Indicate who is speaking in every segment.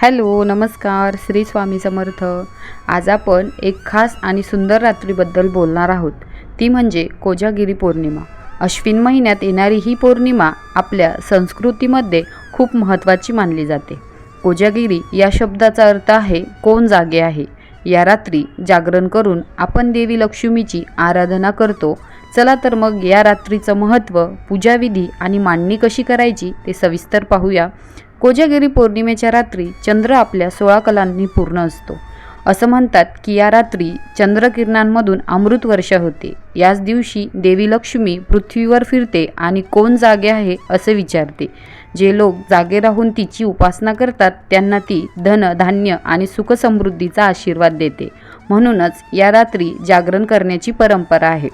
Speaker 1: Hello नमस्कार श्री स्वामी समर्थ. आज आपण एक खास आणि सुंदर रात्रीबद्दल बोलणार आहोत. ती म्हणजे कोजागिरी पौर्णिमा. अश्विन महिन्यात येणारी ही पौर्णिमा आपल्या संस्कृतीमध्ये खूप महत्त्वाची मानली जाते. कोजागिरी या शब्दाचा अर्थ आहे कोण जागे आहे? या रात्री जागरण करून आपण देवी लक्ष्मीची आराधना करतो. चला तर मग या रात्रीचं महत्त्व पूजाविधी आणि मांडणी कशी करायची ते सविस्तर पाहूया. कोजागिरी पौर्णिमेच्या रात्री चंद्र आपल्या सोळा कलांनी पूर्ण असतो. असं म्हणतात की या रात्री चंद्रकिरणांमधून अमृत वर्ष होते. याच दिवशी देवी लक्ष्मी पृथ्वीवर फिरते आणि कोण जागे आहे असे विचारते. जे लोक जागे राहून तिची उपासना करतात त्यांना ती धन धान्य आणि सुखसमृद्धीचा आशीर्वाद देते. म्हणूनच या रात्री जागरण करण्याची परंपरा आहे.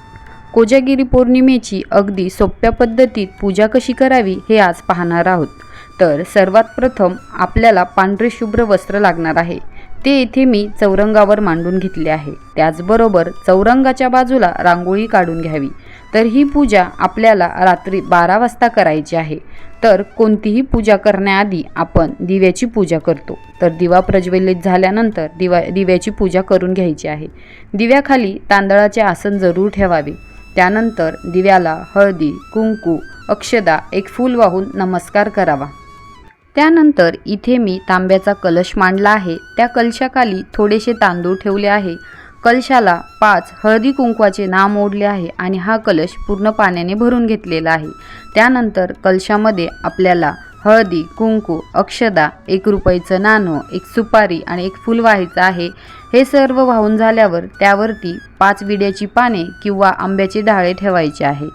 Speaker 1: कोजागिरी पौर्णिमेची अगदी सोप्या पद्धतीत पूजा कशी करावी हे आज पाहणार आहोत. तर सर्वात प्रथम आपल्याला पांढरे शुभ्र वस्त्र लागणार आहे. ते येथे मी चौरंगावर मांडून घेतले आहे. त्याचबरोबर चौरंगाच्या बाजूला रांगोळी काढून घ्यावी. तर ही पूजा आपल्याला रात्री बारा वाजता करायची आहे. तर कोणतीही पूजा करण्याआधी आपण दिव्याची पूजा करतो. तर दिवा प्रज्वलित झाल्यानंतर दिवा दिव्याची पूजा करून घ्यायची आहे. दिव्याखाली तांदळाचे आसन जरूर ठेवावे. त्यानंतर दिव्याला हळदी कुंकू अक्षदा एक फूल वाहून नमस्कार करावा. त्यानंतर इथे मी तांब्याचा कलश मांडला आहे. त्या कलशाखाली थोडेसे तांदूळ ठेवले आहे. कलशाला पाच हळदी कुंकवाचे नाम ओढले आहे आणि हा कलश पूर्ण पाण्याने भरून घेतलेला आहे. त्यानंतर कलशामध्ये आपल्याला हळदी कुंकू अक्षदा एक रुपयाचं नाणं एक सुपारी आणि एक फूल व्हायचं आहे. हे सर्व वाहून झाल्यावर त्यावरती पाच विड्याची पाने किंवा आंब्याचे डाळे ठेवायचे आहे.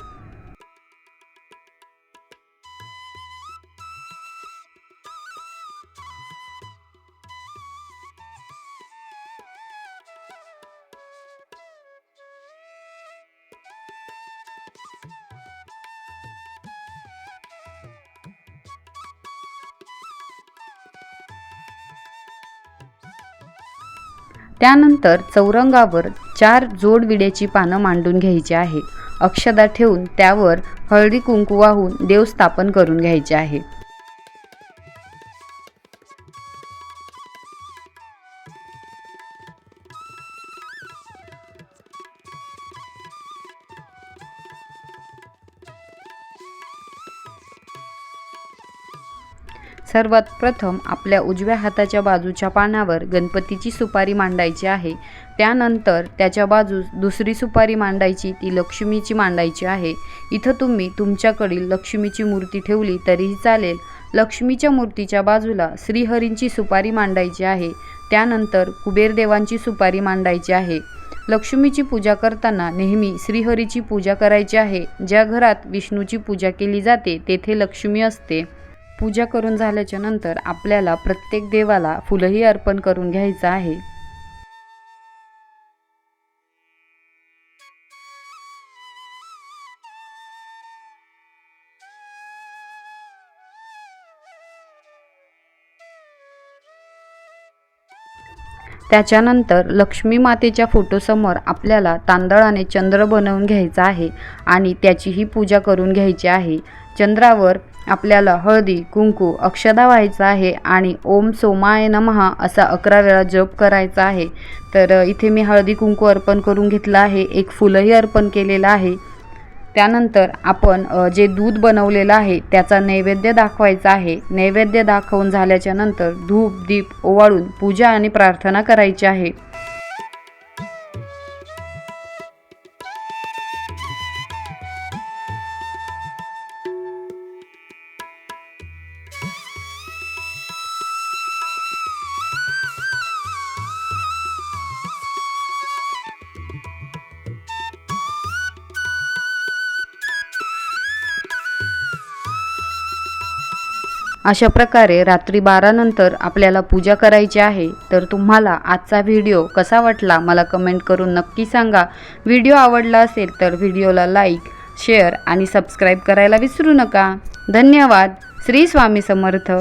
Speaker 1: त्यानंतर चौरंगावर चार जोडविड्याची पानं मांडून घ्यायची आहे. अक्षदा ठेवून त्यावर हळदी कुंकू वाहून देव स्थापन करून घ्यायचे आहे. सर्वात प्रथम आपल्या उजव्या हाताच्या बाजूच्या पानावर गणपतीची सुपारी मांडायची आहे. त्यानंतर त्याच्या बाजूस दुसरी सुपारी मांडायची ती लक्ष्मीची मांडायची आहे. इथं तुम्ही तुमच्याकडील लक्ष्मीची मूर्ती ठेवली तरीही चालेल. लक्ष्मीच्या मूर्तीच्या बाजूला श्रीहरींची सुपारी मांडायची आहे. त्यानंतर कुबेरदेवांची सुपारी मांडायची आहे. लक्ष्मीची पूजा करताना नेहमी श्रीहरीची पूजा करायची आहे. ज्या घरात विष्णूची पूजा केली जाते तेथे लक्ष्मी असते. पूजा करून झाल्याच्यानंतर आपल्याला प्रत्येक देवाला फुलंही अर्पण करून घ्यायचं आहे. त्याच्यानंतर लक्ष्मी मातेच्या फोटोसमोर आपल्याला तांदळाने चंद्र बनवून घ्यायचा आहे आणि त्याचीही पूजा करून घ्यायची आहे. चंद्रावर आपल्याला हळदी कुंकू अक्षदा व्हायचं आहे आणि ओम सोमाय नमहा असा अकरा वेळा जप करायचा आहे. तर इथे मी हळदी कुंकू अर्पण करून घेतलं आहे. एक फुलंही अर्पण केलेलं आहे. त्यानंतर आपण जे दूध बनवलेलं आहे त्याचा नैवेद्य दाखवायचा आहे. नैवेद्य दाखवून झाल्याच्यानंतर धूप दीप ओवाळून पूजा आणि प्रार्थना करायची आहे. अशा प्रकारे रात्री बारानंतर आपल्याला पूजा करायची आहे. तर तुम्हाला आजचा व्हिडिओ कसा वाटला मला कमेंट करून नक्की सांगा. व्हिडिओ आवडला असेल तर व्हिडिओला लाईक शेअर आणि सबस्क्राईब करायला विसरू नका. धन्यवाद. श्री स्वामी समर्थ.